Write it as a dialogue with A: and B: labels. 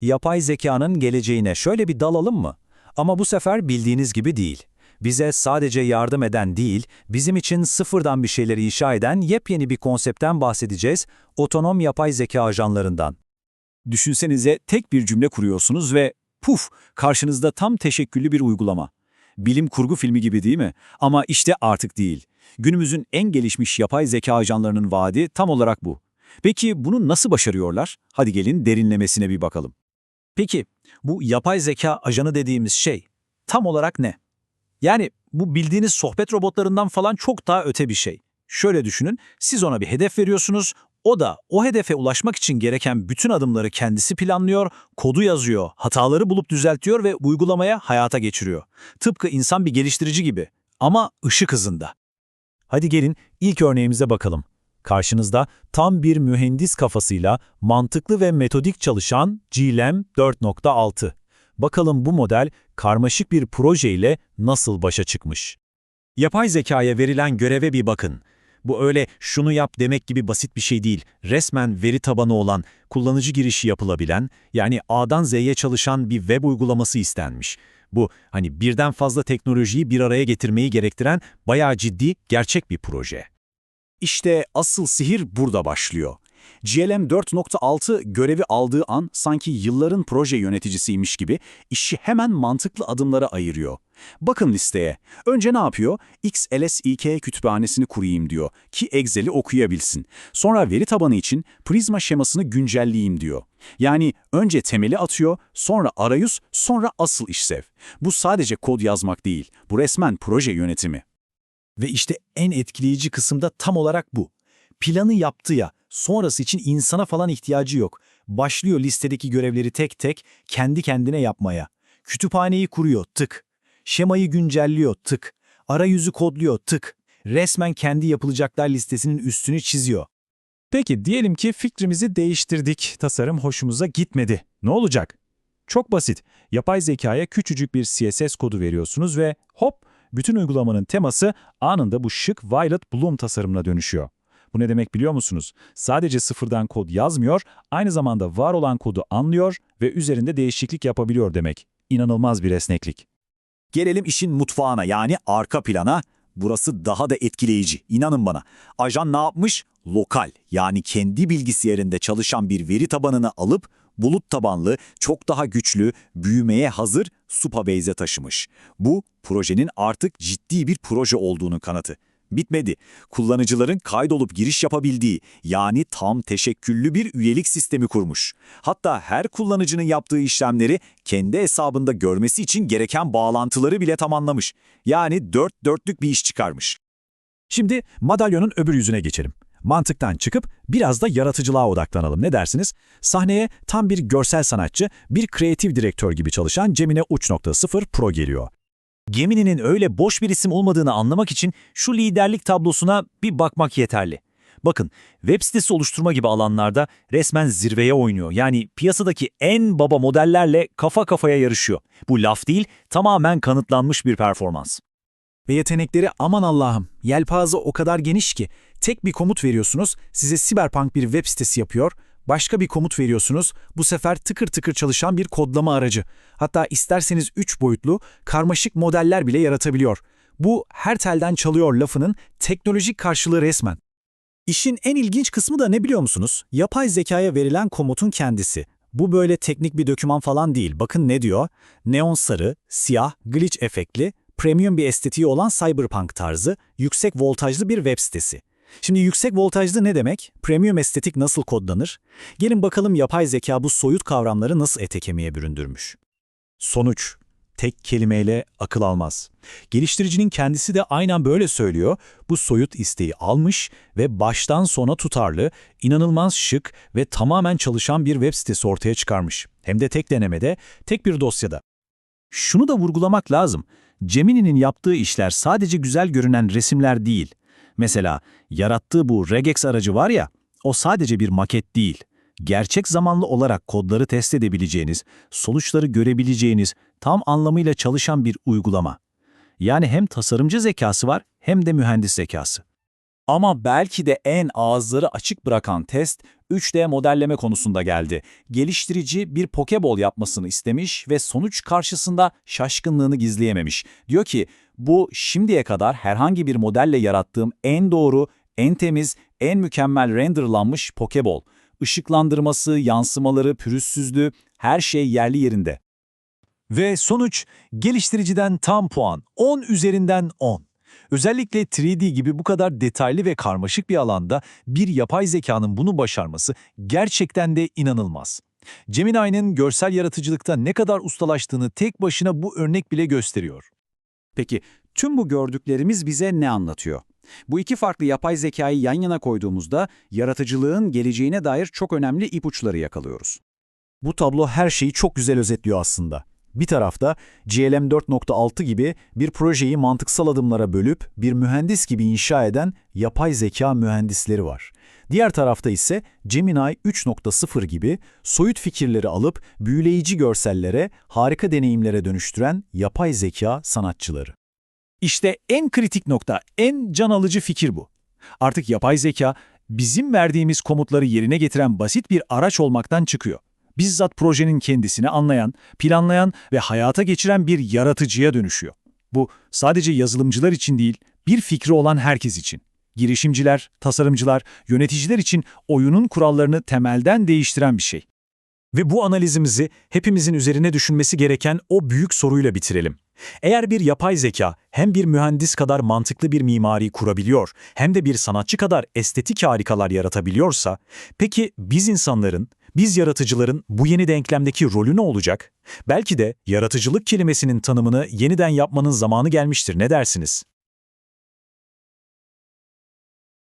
A: Yapay zekanın geleceğine şöyle bir dalalım mı? Ama bu sefer bildiğiniz gibi değil. Bize sadece yardım eden değil, bizim için sıfırdan bir şeyleri inşa eden yepyeni bir konseptten bahsedeceğiz, otonom yapay zeka ajanlarından.
B: Düşünsenize tek bir cümle kuruyorsunuz ve puf karşınızda tam teşekküllü bir uygulama. Bilim kurgu filmi gibi değil mi? Ama işte artık değil. Günümüzün en gelişmiş yapay zeka ajanlarının vaadi tam olarak bu. Peki bunu nasıl başarıyorlar? Hadi gelin derinlemesine bir bakalım.
A: Peki, bu yapay zeka ajanı dediğimiz şey tam olarak ne? Yani bu bildiğiniz sohbet robotlarından falan çok daha öte bir şey. Şöyle düşünün, siz ona bir hedef veriyorsunuz, o da o hedefe ulaşmak için gereken bütün adımları kendisi planlıyor, kodu yazıyor, hataları bulup düzeltiyor ve uygulamaya hayata geçiriyor. Tıpkı insan bir geliştirici gibi ama ışık hızında. Hadi gelin ilk örneğimize bakalım. Karşınızda tam bir mühendis kafasıyla mantıklı ve metodik çalışan GLM 4.6. Bakalım bu model karmaşık bir projeyle nasıl başa çıkmış.
B: Yapay zekaya verilen göreve bir bakın. Bu öyle şunu yap demek gibi basit bir şey değil. Resmen veri tabanı olan, kullanıcı girişi yapılabilen, yani A'dan Z'ye çalışan bir web uygulaması istenmiş. Bu hani birden fazla teknolojiyi bir araya getirmeyi gerektiren bayağı ciddi, gerçek bir proje. İşte asıl sihir burada başlıyor. GLM 4.6 görevi aldığı an sanki yılların proje yöneticisiymiş gibi işi hemen mantıklı adımlara ayırıyor. Bakın listeye. Önce ne yapıyor? XLSIK kütüphanesini kurayım diyor ki Excel'i okuyabilsin. Sonra veri tabanı için Prisma şemasını güncelleyeyim diyor. Yani önce temeli atıyor, sonra arayüz, sonra asıl işlev. Bu sadece kod yazmak değil, bu resmen proje yönetimi.
A: Ve işte en etkileyici kısım da tam olarak bu. Planı yaptı ya, sonrası için insana falan ihtiyacı yok. Başlıyor listedeki görevleri tek tek kendi kendine yapmaya. Kütüphaneyi kuruyor, tık. Şemayı güncelliyor, tık. Arayüzü kodluyor, tık. Resmen kendi yapılacaklar listesinin üstünü çiziyor. Peki diyelim ki fikrimizi değiştirdik, tasarım hoşumuza gitmedi. Ne olacak? Çok basit. Yapay zekaya küçücük bir CSS kodu veriyorsunuz ve hop, bütün uygulamanın teması anında bu şık Violet Bloom tasarımına dönüşüyor. Bu ne demek biliyor musunuz? Sadece sıfırdan kod yazmıyor, aynı zamanda var olan kodu anlıyor ve üzerinde değişiklik yapabiliyor demek. İnanılmaz bir esneklik.
B: Gelelim işin mutfağına yani arka plana. Burası daha da etkileyici. İnanın bana. Ajan ne yapmış? Lokal yani kendi bilgisayarında çalışan bir veri tabanını alıp bulut tabanlı, çok daha güçlü, büyümeye hazır Supabase'e taşımış. Bu projenin artık ciddi bir proje olduğunu kanıtı. Bitmedi. Kullanıcıların kaydolup giriş yapabildiği yani tam teşekküllü bir üyelik sistemi kurmuş. Hatta her kullanıcının yaptığı işlemleri kendi hesabında görmesi için gereken bağlantıları bile tamamlamış. Yani dört dörtlük bir iş çıkarmış.
A: Şimdi madalyonun öbür yüzüne geçelim. Mantıktan çıkıp biraz da yaratıcılığa odaklanalım. Ne dersiniz? Sahneye tam bir görsel sanatçı, bir kreatif direktör gibi çalışan Cemile Uç.0 Pro geliyor. Gemini'nin öyle boş bir isim olmadığını anlamak için şu liderlik tablosuna bir bakmak yeterli. Bakın, web sitesi oluşturma gibi alanlarda resmen zirveye oynuyor. Yani piyasadaki en baba modellerle kafa kafaya yarışıyor. Bu laf değil, tamamen kanıtlanmış bir performans. Ve yetenekleri aman Allah'ım, yelpaze o kadar geniş ki tek bir komut veriyorsunuz, size siberpunk bir web sitesi yapıyor, başka bir komut veriyorsunuz, bu sefer tıkır tıkır çalışan bir kodlama aracı. Hatta isterseniz 3 boyutlu, karmaşık modeller bile yaratabiliyor. Bu her telden çalıyor lafının teknolojik karşılığı resmen. İşin en ilginç kısmı da ne biliyor musunuz? Yapay zekaya verilen komutun kendisi. Bu böyle teknik bir döküman falan değil. Bakın ne diyor? Neon sarı, siyah, glitch efektli, premium bir estetiği olan cyberpunk tarzı, yüksek voltajlı bir web sitesi. Şimdi yüksek voltajlı ne demek? Premium estetik nasıl kodlanır? Gelin bakalım yapay zeka bu soyut kavramları nasıl ete kemiğe büründürmüş. Sonuç. Tek kelimeyle akıl almaz. Geliştiricinin kendisi de aynen böyle söylüyor. Bu soyut isteği almış ve baştan sona tutarlı, inanılmaz şık ve tamamen çalışan bir web sitesi ortaya çıkarmış. Hem de tek denemede, tek bir dosyada. Şunu da vurgulamak lazım. Gemini'nin yaptığı işler sadece güzel görünen resimler değil. Mesela yarattığı bu regex aracı var ya, o sadece bir maket değil. Gerçek zamanlı olarak kodları test edebileceğiniz, sonuçları görebileceğiniz, tam anlamıyla çalışan bir uygulama. Yani hem tasarımcı zekası var hem de mühendis zekası. Ama belki de en ağızları açık bırakan test 3D modelleme konusunda geldi. Geliştirici bir pokeball yapmasını istemiş ve sonuç karşısında şaşkınlığını gizleyememiş. Diyor ki bu şimdiye kadar herhangi bir modelle yarattığım en doğru, en temiz, en mükemmel renderlanmış pokeball. Işıklandırması, yansımaları, pürüzsüzlüğü her şey yerli yerinde.
B: Ve sonuç geliştiriciden tam puan 10 üzerinden 10. Özellikle 3D gibi bu kadar detaylı ve karmaşık bir alanda bir yapay zekanın bunu başarması gerçekten de inanılmaz. Gemini'nin görsel yaratıcılıkta ne kadar ustalaştığını tek başına bu örnek bile gösteriyor.
A: Peki tüm bu gördüklerimiz bize ne anlatıyor? Bu iki farklı yapay zekayı yan yana koyduğumuzda yaratıcılığın geleceğine dair çok önemli ipuçları yakalıyoruz. Bu tablo her şeyi çok güzel özetliyor aslında. Bir tarafta GLM 4.6 gibi bir projeyi mantıksal adımlara bölüp bir mühendis gibi inşa eden yapay zeka mühendisleri var. Diğer tarafta ise Gemini 3.0 gibi soyut fikirleri alıp büyüleyici görsellere, harika deneyimlere dönüştüren yapay zeka sanatçıları.
B: İşte en kritik nokta, en can alıcı fikir bu. Artık yapay zeka bizim verdiğimiz komutları yerine getiren basit bir araç olmaktan çıkıyor. Bizzat projenin kendisini anlayan, planlayan ve hayata geçiren bir yaratıcıya dönüşüyor. Bu sadece yazılımcılar için değil, bir fikri olan herkes için. Girişimciler, tasarımcılar, yöneticiler için oyunun kurallarını temelden değiştiren bir şey. Ve bu analizimizi hepimizin üzerine düşünmesi gereken o büyük soruyla bitirelim. Eğer bir yapay zeka hem bir mühendis kadar mantıklı bir mimari kurabiliyor hem de bir sanatçı kadar estetik harikalar yaratabiliyorsa, peki biz insanların, biz yaratıcıların bu yeni denklemdeki rolü ne olacak? Belki de yaratıcılık kelimesinin tanımını yeniden yapmanın zamanı gelmiştir ne dersiniz?